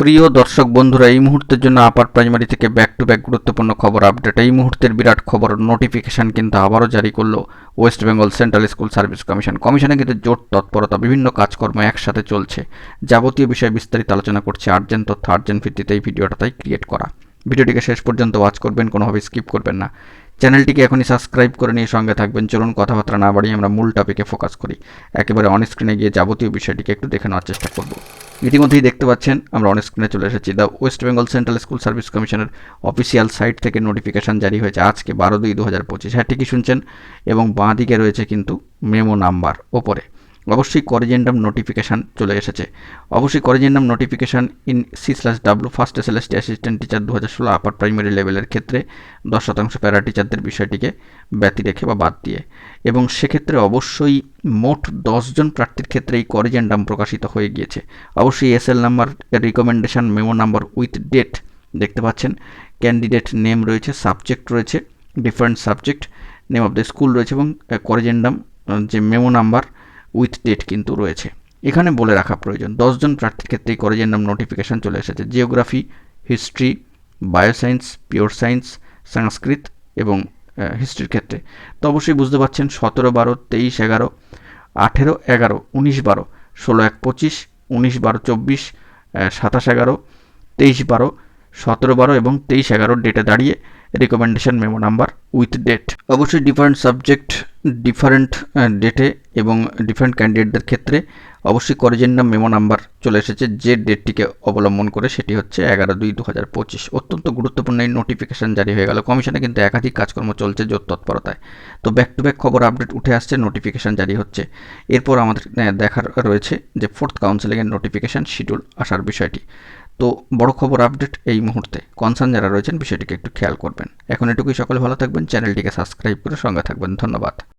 প্রিয় দর্শক বন্ধুরা, এই মুহূর্তের জন্য আপার প্রাইমারি থেকে ব্যাক টু ব্যাক গুরুত্বপূর্ণ খবর আপডেট এই মুহূর্তের বিরাট খবর নোটিফিকেশন কিন্তু আবারও জারি করল West Bengal central school service commission কমিশনে কিন্তু জোর তৎপরতা, বিভিন্ন কাজকর্ম একসাথে চলছে। যাবতীয় বিষয়ে বিস্তারিত আলোচনা করছে আর্জেন্ট তথ্য আর্জেন্ট ভিত্তিতে এই ভিডিওটা তাই ক্রিয়েট করা। ভিডিওটিকে শেষ পর্যন্ত ওয়াচ করবেন কোনোভাবে স্কিপ করবেন না। চ্যানেলটিকে এখনই সাবস্ক্রাইব করে নিয়ে সঙ্গে থাকবেন। চলুন কথাবার্তা না বাড়িয়ে আমরা মূল টপিকে ফোকাস করি। একেবারে অন স্ক্রিনে গিয়ে যাবতীয় বিষয়টিকে একটু দেখে নেওয়ার চেষ্টা করব। ইতিমধ্যেই দেখতে পাচ্ছেন, আমরা অন স্ক্রিনে চলে এসেছি। The West Bengal central school service কমিশনের অফিসিয়াল সাইট থেকে নোটিফিকেশান জারি হয়েছে আজকে, বারো দুই দু হাজার পঁচিশ। হ্যাঁ ঠিকই শুনছেন। এবং বাঁ দিকে রয়েছে কিন্তু মেমো নাম্বার ওপরে। অবশ্যই করিজেন্ডাম নোটিফিকেশান চলে এসেছে। অবশ্যই corrigendum notification in C slash W first S L S T assistant teacher দু হাজার ষোলো আপার প্রাইমারি লেভেলের ক্ষেত্রে দশ শতাংশ প্যারা টিচারদের বিষয়টিকে ব্যতি রেখে বা বাদ দিয়ে। এবং সেক্ষেত্রে অবশ্যই মোট দশজন প্রার্থীর ক্ষেত্রে এই করিজেন্ডাম প্রকাশিত হয়ে গিয়েছে। অবশ্যই S L number recommendation memo number with date দেখতে পাচ্ছেন। ক্যান্ডিডেট নেম রয়েছে সাবজেক্ট রয়েছে different subject name of the school রয়েছে এবং করিজেন্ডাম যে মেমো নাম্বার উইথ ডেট কিন্তু রয়েছে। এখানে বলে রাখা প্রয়োজন, দশজন প্রার্থীর ক্ষেত্রেই কলেজের নাম নোটিফিকেশান চলে এসেছে। Geography history bioscience pure science Sanskrit এবং হিস্ট্রির ক্ষেত্রে। তো অবশ্যই বুঝতে পারছেন, সতেরো বারো, তেইশ এগারো, আঠেরো এগারো, উনিশ বারো, ষোলো এক পঁচিশ, উনিশ বারো চব্বিশ সাতাশ এগারো, তেইশ বারো, সতেরো বারো এবং তেইশ এগারো ডেটে দাঁড়িয়ে recommendation memo number with date অবশ্যই ডিফারেন্ট সাবজেক্ট ডিফারেন্ট ডেটে এবং ডিফারেন্ট ক্যান্ডিডেটদের ক্ষেত্রে অবশ্যই করেজেন্ডাম মেমো নাম্বার চলে এসেছে। যে ডেটটিকে অবলম্বন করে সেটি হচ্ছে এগারো দুই দু হাজার পঁচিশ। অত্যন্ত গুরুত্বপূর্ণ এই নোটিফিকেশান জারি হয়ে গেল। কমিশনে কিন্তু একাধিক কাজকর্ম চলছে জোর তৎপরতায়। তো ব্যাক টু ব্যাক খবর আপডেট উঠে আসছে নোটিফিকেশান জারি হচ্ছে। এরপর আমাদের দেখার রয়েছে যে ফোর্থ কাউন্সিলিংয়ের নোটিফিকেশান শিডিউল আসার বিষয়টি। তো বড় খবর আপডেট এই মুহূর্তে। কনসার্ন যারা রয়েছেন, বিষয়টিকে একটু খেয়াল করবেন। এখন এটুকুই, সকলে ভালো থাকবেন। চ্যানেলটিকে সাবস্ক্রাইব করে সঙ্গে থাকবেন। ধন্যবাদ।